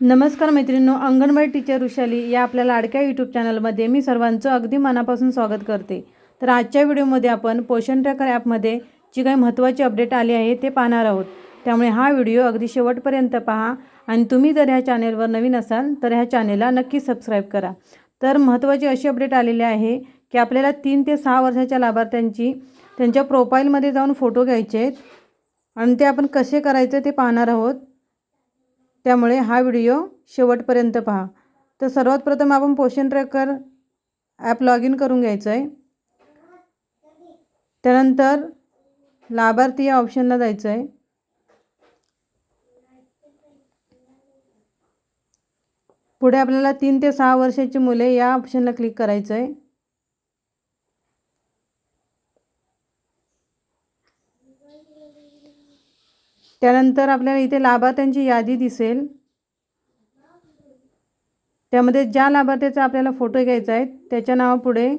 नमस्कार मैत्रिणींनो अंगणवाडी टीचर वृषाली या आपल्या लाडक्या यूट्यूब चॅनलमध्ये मी सर्वांचं अगदी मनापासून स्वागत करते. तर आजच्या व्हिडिओमध्ये आपण पोषण ट्रॅकर ॲपमध्ये जी काही महत्त्वाची अपडेट आली आहे ते पाहणार आहोत. त्यामुळे हा व्हिडिओ अगदी शेवटपर्यंत पहा आणि तुम्ही जर ह्या चॅनेलवर नवीन असाल तर ह्या चॅनेलला नक्की सबस्क्राईब करा. तर महत्त्वाची अशी अपडेट आलेली आहे की आपल्याला तीन ते सहा वर्षाच्या लाभार्थ्यांची त्यांच्या प्रोफाईलमध्ये जाऊन फोटो घ्यायचे आहेत आणि ते आपण कसे करायचे ते पाहणार आहोत. त्यामुळे हा व्हिडिओ शेवटपर्यंत पहा. तर सर्वात प्रथम आपण पोषण ट्रॅकर ॲप लॉग इन करून घ्यायचं आहे त्यानंतर लाभार्थी या ऑप्शनला जायचं आहे पुढे आपल्याला तीन ते सहा वर्षाची मुले या ऑप्शनला क्लिक करायचं आहे त्यानंतर आपल्याला इथे लाभार्थ्यांची यादी दिसेल. त्यामध्ये ज्या लाभार्थ्याचा आपल्याला फोटो घ्यायचा आहे त्याच्या नावापुढे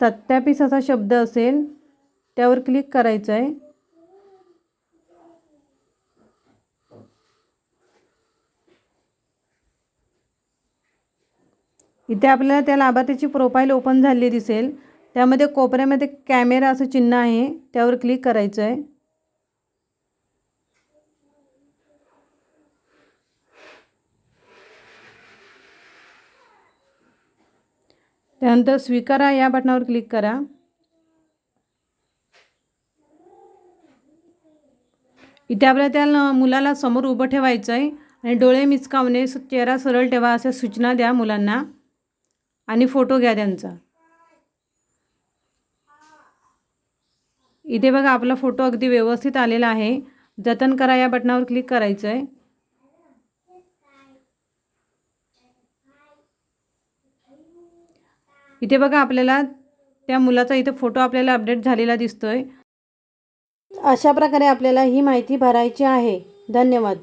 सत्यापीस असा शब्द असेल. त्यावर क्लिक करायचं आहे. इथे आपल्याला त्या लाभार्थ्याची प्रोफाईल ओपन झालेली दिसेल. त्यामध्ये कोपऱ्यामध्ये कॅमेरा असं चिन्ह आहे त्यावर क्लिक करायचं आहे. त्यानंतर स्वीकारा या बटनावर क्लिक करा. इथे आपल्याला त्या मुलाला समोर उभं ठेवायचं आहे आणि डोळे मिचकावणे चेहरा सरळ ठेवा अशा सूचना द्या मुलांना आणि फोटो घ्या त्यांचा. इथे बघा आपला फोटो अगदी व्यवस्थित आलेला आहे. जतन करा या बटनावर क्लिक करायचं आहे इथे बघा आपल्याला त्या मुलाचा इथे फोटो आपल्याला अपडेट झालेला दिसतोय. अशा प्रकारे आपल्याला ही माहिती भरायची आहे. धन्यवाद.